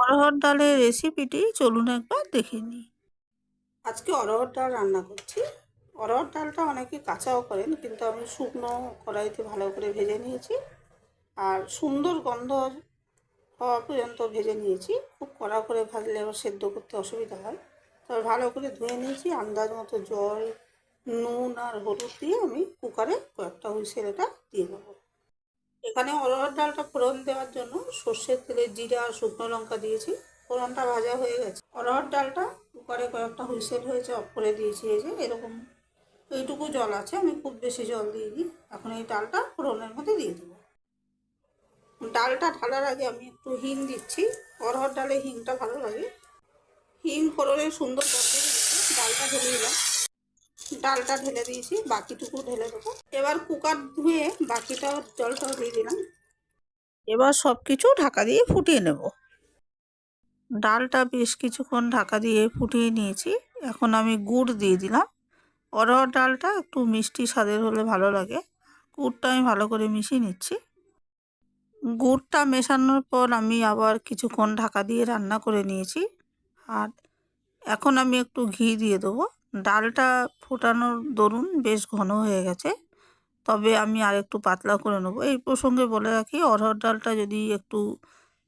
অরহর ডালের রেসিপিটি চলুন একবার দেখে নিই। আজকে অরহর ডাল রান্না করছি। অরহর ডালটা অনেকে কাঁচাও করেন, কিন্তু আমি শুকনো কড়াইতে ভালো করে ভেজে নিয়েছি। আর সুন্দর গন্ধ হওয়া পর্যন্ত ভেজে নিয়েছি। খুব কড়া করে ভাজলে আবার সেদ্ধ করতে অসুবিধা হয়। তবে ভালো করে ধুয়ে নিয়েছি। আন্দাজ মতো জল, নুন আর হলুদ দিয়ে আমি কুকারে কয়েকটা হুইসেল এটা দিয়ে দেবো। এখানে অরহর ডালটা ফোড়ন দেওয়ার জন্য সর্ষের তেলে জিরা আর শুকনো লঙ্কা দিয়েছি। ফোড়নটা ভাজা হয়ে গেছে। অরহর ডালটা কুকারে কয়েকটা হুইসেল হয়েছে, অফ করে দিয়েছি এই যে, এরকম এইটুকু জল আছে, আমি খুব বেশি জল দিইনি। এখন এই ডালটা ফোড়নের মধ্যে দিয়ে দেবো। ডালটা ঢালার আগে আমি একটু হিং দিচ্ছি। অরহর ডালে হিংটা ভালো লাগে। হিং ফোড়নের সুন্দর গন্ধ ডালটা ঢেলে দিলাম। ডালটা ঢেলে দিয়েছি, বাকিটুকু ঢেলে দেবো। এবার কুকার ধুয়ে বাকিটাও জলটাও দিয়ে দিলাম। এবার সব কিছু ঢাকা দিয়ে ফুটিয়ে নেব। ডালটা বেশ কিছুক্ষণ ঢাকা দিয়ে ফুটিয়ে নিয়েছি। এখন আমি গুড় দিয়ে দিলাম। অরহর ডালটা একটু মিষ্টি স্বাদের হলে ভালো লাগে। গুড়টা আমি ভালো করে মিশিয়ে নিচ্ছি। গুড়টা মেশানোর পর আমি আবার কিছুক্ষণ ঢাকা দিয়ে রান্না করে নিয়েছি। আর এখন আমি একটু ঘি দিয়ে দেবো। ডালটা ফোটানোর দরুন বেশ ঘন হয়ে গেছে। তবে আমি আর একটু পাতলা করে নেব। এই প্রসঙ্গে বলে রাখি অরহর ডালটা যদি একটু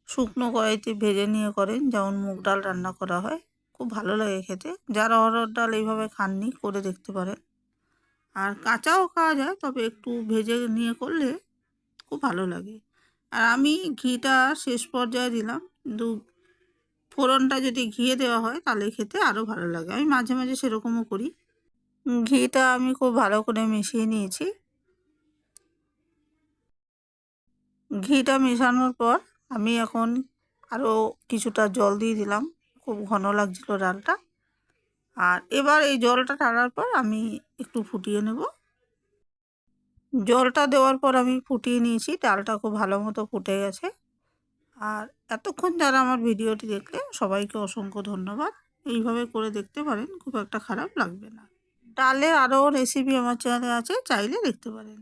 শুকনো কড়াইতে ভেজে নিয়ে করেন, যেমন মুগ ডাল রান্না করা হয়, খুব ভালো লাগে খেতে। যারা অরহর ডাল এইভাবে খাননি, করে দেখতে পারেন। আর কাঁচাও খাওয়া যায়, তবে একটু ভেজে নিয়ে করলে খুব ভালো লাগে। আর আমি ঘিটা শেষ পর্যায়ে দিলাম। কিন্তু ফোড়নটা যদি ঘিয়ে দেওয়া হয় তাহলে খেতে আরও ভালো লাগে। আমি মাঝে মাঝে সেরকমও করি। ঘিটা আমি খুব ভালো করে মিশিয়ে নিয়েছি। ঘিটা মেশানোর পর আমি এখন আরও কিছুটা জল দিয়ে দিলাম। খুব ঘন লাগছিল ডালটা। আর এবার এই জলটা টানার পর আমি একটু ফুটিয়ে নেব। জলটা দেওয়ার পর আমি ফুটিয়ে নিয়েছি। ডালটা খুব ভালো মতো ফুটে গেছে। আর এতক্ষণ যারা আমার ভিডিওটি দেখলে সবাইকে অসংখ্য ধন্যবাদ। এইভাবে করে দেখতে পারেন, খুব একটা খারাপ লাগবে না। ডালের আরও রেসিপি আমার চ্যানেলে আছে, চাইলে দেখতে পারেন।